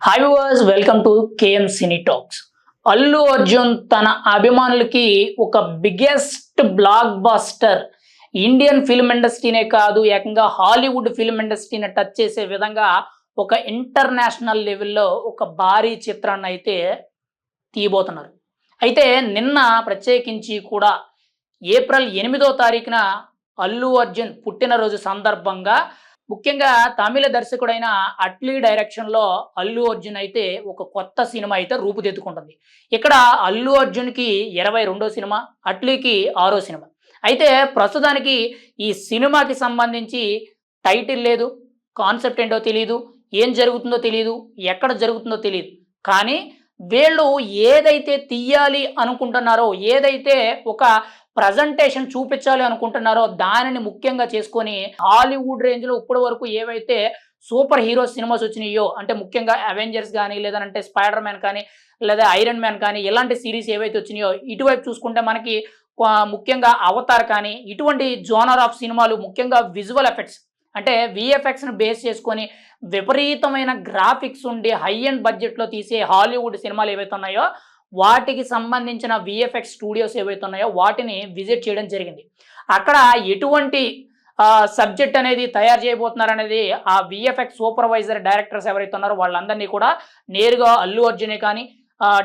Hi viewers welcome to KM cine talks Allu Arjun తన అభిమానులకి ఒక biggest blockbuster Indian film ఇండస్ట్రీనే కాదు ఏకంగా హాలీవుడ్ ఫిల్మ్ ఇండస్ట్రీని టచ్ చేసే విధంగా ఒక ఇంటర్నేషనల్ లెవెల్లో ఒక భారీ చిత్రాన్ని అయితే తీయబోతున్నారు. అయితే నిన్న ప్రత్యేకించి కూడా ఏప్రిల్ ఎనిమిదో తారీఖున అల్లు అర్జున్ పుట్టినరోజు సందర్భంగా ముఖ్యంగా తమిళ దర్శకుడైన అట్లీ డైరెక్షన్లో అల్లు అర్జున్ అయితే ఒక కొత్త సినిమా అయితే రూపుదిద్దుకుంటుంది. ఇక్కడ అల్లు అర్జున్కి ఇరవై రెండో సినిమా అట్లీకి ఆరో సినిమా. అయితే ప్రస్తుతానికి ఈ సినిమాకి సంబంధించి టైటిల్ లేదు కాన్సెప్ట్ ఏంటో తెలియదు ఏం జరుగుతుందో తెలియదు ఎక్కడ జరుగుతుందో తెలియదు కానీ వీళ్ళు ఏదైతే తీయాలి అనుకుంటున్నారో ఏదైతే ఒక ప్రజెంటేషన్ చూపించాలి అనుకుంటున్నారో దానిని ముఖ్యంగా చేసుకొని హాలీవుడ్ రేంజ్లో ఇప్పటి వరకు ఏవైతే సూపర్ హీరో సినిమాస్ వచ్చినాయో అంటే ముఖ్యంగా అవెంజర్స్ కానీ లేదంటే స్పైడర్ మ్యాన్ కానీ లేదా ఐరన్ మ్యాన్ కానీ ఇలాంటి సిరీస్ ఏవైతే వచ్చినాయో ఇటువైపు చూసుకుంటే మనకి ముఖ్యంగా అవతార్ కానీ ఇటువంటి జోనర్ ఆఫ్ సినిమాలు ముఖ్యంగా విజువల్ ఎఫెక్ట్స్ అంటే విఎఫ్ఎక్స్ని బేస్ చేసుకొని విపరీతమైన గ్రాఫిక్స్ ఉండి హై అండ్ బడ్జెట్లో తీసే హాలీవుడ్ సినిమాలు ఏవైతే ఉన్నాయో వాటికి సంబంధించిన విఎఫ్ఎక్స్ స్టూడియోస్ ఏవైతే ఉన్నాయో వాటిని విజిట్ చేయడం జరిగింది. అక్కడ ఎటువంటి సబ్జెక్ట్ అనేది తయారు చేయబోతున్నారు అనేది ఆ విఎఫ్ఎక్స్ సూపర్వైజర్ డైరెక్టర్స్ ఎవరైతే ఉన్నారో వాళ్ళందరినీ కూడా నేరుగా అల్లు అర్జునే కానీ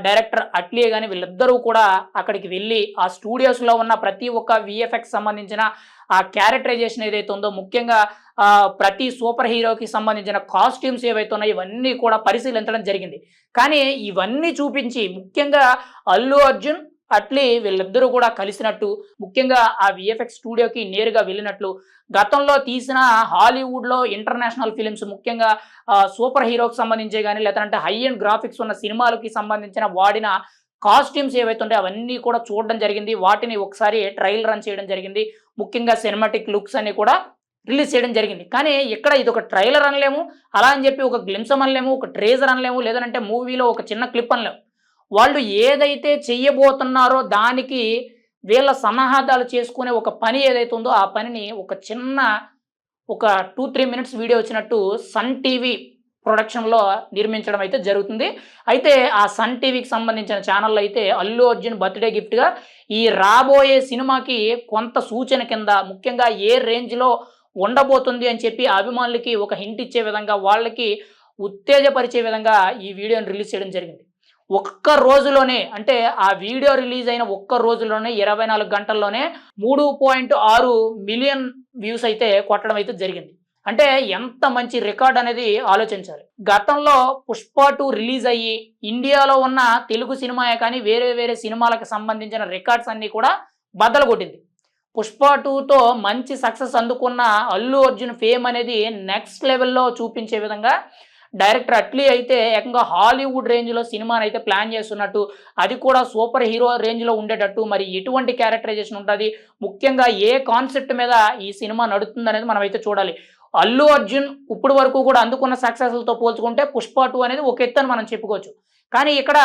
డైరెక్టర్ అట్లే కానీ వీళ్ళిద్దరూ కూడా అక్కడికి వెళ్ళి ఆ స్టూడియోస్లో ఉన్న ప్రతి ఒక్క విఎఫ్ఎక్స్ సంబంధించిన ఆ క్యారెక్టరైజేషన్ ఏదైతే ఉందో ముఖ్యంగా ప్రతి సూపర్ హీరోకి సంబంధించిన కాస్ట్యూమ్స్ ఏవైతే ఉన్నాయో ఇవన్నీ కూడా పరిశీలించడం జరిగింది. కానీ ఇవన్నీ చూపించి ముఖ్యంగా అల్లు అర్జున్ అట్లీ వీళ్ళిద్దరూ కూడా కలిసినట్టు ముఖ్యంగా ఆ విఎఫ్ఎక్స్ స్టూడియోకి నేరుగా వెళ్ళినట్లు. గతంలో తీసిన హాలీవుడ్లో ఇంటర్నేషనల్ ఫిలిమ్స్ ముఖ్యంగా సూపర్ హీరోకి సంబంధించే కానీ లేదంటే హై అండ్ గ్రాఫిక్స్ ఉన్న సినిమాలకి సంబంధించిన వాడిన కాస్ట్యూమ్స్ ఏవైతే ఉంటాయో అవన్నీ కూడా చూడడం జరిగింది. వాటిని ఒకసారి ట్రయల్ రన్ చేయడం జరిగింది. ముఖ్యంగా సినిమాటిక్ లుక్స్ అన్ని కూడా రిలీజ్ చేయడం జరిగింది. కానీ ఇక్కడ ఇది ఒక ట్రైలర్ అనలేము అలా అని చెప్పి ఒక గ్లిమ్సం అనలేము ఒక ట్రేజర్ అనలేము లేదంటే మూవీలో ఒక చిన్న క్లిప్ అనలేము. వాళ్ళు ఏదైతే చెయ్యబోతున్నారో దానికి వీళ్ళ సన్నాహాదాలు చేసుకునే ఒక పని ఏదైతే ఉందో ఆ పనిని ఒక చిన్న ఒక టూ త్రీ మినిట్స్ వీడియో వచ్చినట్టు సన్ టీవీ ప్రొడక్షన్లో నిర్మించడం అయితే జరుగుతుంది. అయితే ఆ సన్ టీవీకి సంబంధించిన ఛానల్లో అయితే అల్లు అర్జున్ బర్త్డే గిఫ్ట్గా ఈ రాబోయే సినిమాకి కొంత సూచన కింద ముఖ్యంగా ఏ రేంజ్లో ఉండబోతుంది అని చెప్పి అభిమానులకి ఒక హింట్ ఇచ్చే విధంగా వాళ్ళకి ఉత్తేజపరిచే విధంగా ఈ వీడియోని రిలీజ్ చేయడం జరిగింది. ఒక్క రోజులోనే అంటే ఆ వీడియో రిలీజ్ అయిన ఒక్క రోజులోనే ఇరవై నాలుగు గంటల్లోనే మూడు పాయింట్ ఆరు మిలియన్ వ్యూస్ అయితే కొట్టడం అయితే జరిగింది. అంటే ఎంత మంచి రికార్డ్ అనేది ఆలోచించాలి. గతంలో పుష్ప టూ రిలీజ్ అయ్యి ఇండియాలో ఉన్న తెలుగు సినిమాయే కానీ వేరే వేరే సినిమాలకు సంబంధించిన రికార్డ్స్ అన్నీ కూడా బద్దలు కొట్టింది పుష్ప టూతో మంచి సక్సెస్ అందుకున్న అల్లు అర్జున్ ఫేమ్ అనేది నెక్స్ట్ లెవెల్లో చూపించే విధంగా డైరెక్టర్ అట్లీ అయితే ఏకంగా హాలీవుడ్ రేంజ్లో సినిమాని అయితే ప్లాన్ చేస్తున్నట్టు అది కూడా సూపర్ హీరో రేంజ్లో ఉండేటట్టు మరి ఎటువంటి క్యారెక్టరైజేషన్ ఉంటుంది? ముఖ్యంగా ఏ కాన్సెప్ట్ మీద ఈ సినిమా నడుతుంది అనేది మనం అయితే చూడాలి. అల్లు అర్జున్ ఇప్పుడు వరకు కూడా అందుకున్న సక్సెస్లతో పోల్చుకుంటే పుష్ప టూ అనేది ఒక ఎత్తు అని మనం చెప్పుకోవచ్చు. కానీ ఇక్కడ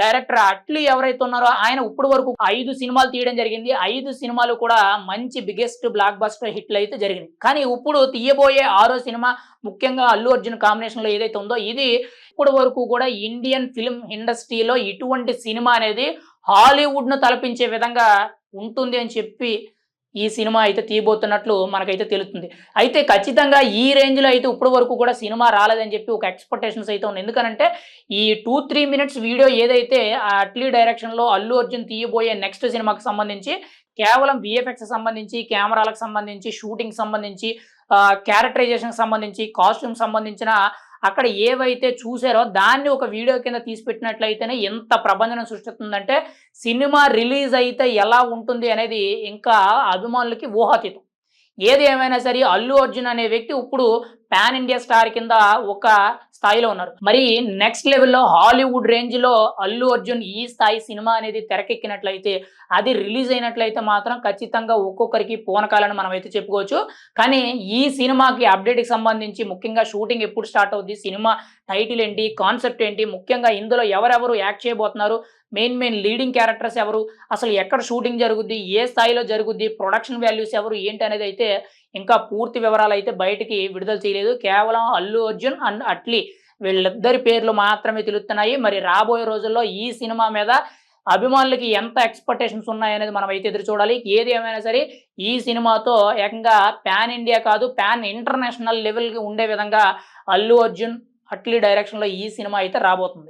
డైరెక్టర్ అట్లీ ఎవరైతే ఉన్నారో ఆయన ఇప్పుడు వరకు ఐదు సినిమాలు తీయడం జరిగింది. ఐదు సినిమాలు కూడా మంచి బిగ్గెస్ట్ బ్లాక్ బస్టర్ హిట్లు అయితే జరిగింది కానీ ఇప్పుడు తీయబోయే ఆరో సినిమా ముఖ్యంగా అల్లు అర్జున్ కాంబినేషన్లో ఏదైతే ఉందో ఇది ఇప్పుడు వరకు కూడా ఇండియన్ ఫిల్మ్ ఇండస్ట్రీలో ఇటువంటి సినిమా అనేది హాలీవుడ్ను తలపించే విధంగా ఉంటుంది అని చెప్పి ఈ సినిమా అయితే తీయబోతున్నట్లు మనకైతే తెలుస్తుంది. అయితే ఖచ్చితంగా ఈ రేంజ్లో అయితే ఇప్పటి వరకు కూడా సినిమా రాలేదని చెప్పి ఒక ఎక్స్పెక్టేషన్స్ అయితే ఉంది ఎందుకంటే ఈ టూ త్రీ మినిట్స్ వీడియో ఏదైతే అట్లీ డైరెక్షన్లో అల్లు అర్జున్ తీయబోయే నెక్స్ట్ సినిమాకి సంబంధించి కేవలం విఎఫ్ఎక్స్ సంబంధించి కెమెరాలకు సంబంధించి షూటింగ్ సంబంధించి క్యారెక్టరైజేషన్కి సంబంధించి కాస్ట్యూమ్ సంబంధించిన అక్కడ ఏవైతే చూసారో దాన్ని ఒక వీడియో కింద తీసిపెట్టినట్లయితేనే ఎంత ప్రబంధనం సృష్టిస్తుందంటే సినిమా రిలీజ్ అయితే ఎలా ఉంటుంది అనేది ఇంకా అభిమానులకి ఊహాతీతం. ఏది ఏమైనా సరే అల్లు అర్జున్ అనే వ్యక్తి ఇప్పుడు పాన్ ఇండియా స్టార్ కింద ఒక స్థాయిలో ఉన్నారు. మరి నెక్స్ట్ లెవెల్లో హాలీవుడ్ రేంజ్లో అల్లు అర్జున్ ఈ స్థాయి సినిమా అనేది తెరకెక్కినట్లయితే అది రిలీజ్ అయినట్లయితే మాత్రం ఖచ్చితంగా ఒక్కొక్కరికి పూనకాలని మనం అయితే చెప్పుకోవచ్చు. కానీ ఈ సినిమాకి అప్డేట్కి సంబంధించి ముఖ్యంగా షూటింగ్ ఎప్పుడు స్టార్ట్ అవుద్ది సినిమా టైటిల్ ఏంటి కాన్సెప్ట్ ఏంటి ముఖ్యంగా ఇందులో ఎవరెవరు యాక్ట్ చేయబోతున్నారు మెయిన్ మెయిన్ లీడింగ్ క్యారెక్టర్స్ ఎవరు అసలు ఎక్కడ షూటింగ్ జరుగుద్ది ఏ స్థాయిలో జరుగుద్ది ప్రొడక్షన్ వాల్యూస్ ఎవరు ఏంటి అనేది అయితే ఇంకా పూర్తి వివరాలు అయితే బయటికి విడుదల చేయలేదు. కేవలం అల్లు అర్జున్ అండ్ అట్లీ వీళ్ళిద్దరి పేర్లు మాత్రమే తెలుస్తున్నాయి. మరి రాబోయే రోజుల్లో ఈ సినిమా మీద అభిమానులకి ఎంత ఎక్స్పెక్టేషన్స్ ఉన్నాయనేది మనం అయితే ఎదురు చూడాలి. ఏది ఏమైనా సరే ఈ సినిమాతో ఏకంగా పాన్ ఇండియా కాదు పాన్ ఇంటర్నేషనల్ లెవెల్కి ఉండే విధంగా అల్లు అర్జున్ అట్లీ డైరెక్షన్లో ఈ సినిమా అయితే రాబోతుంది.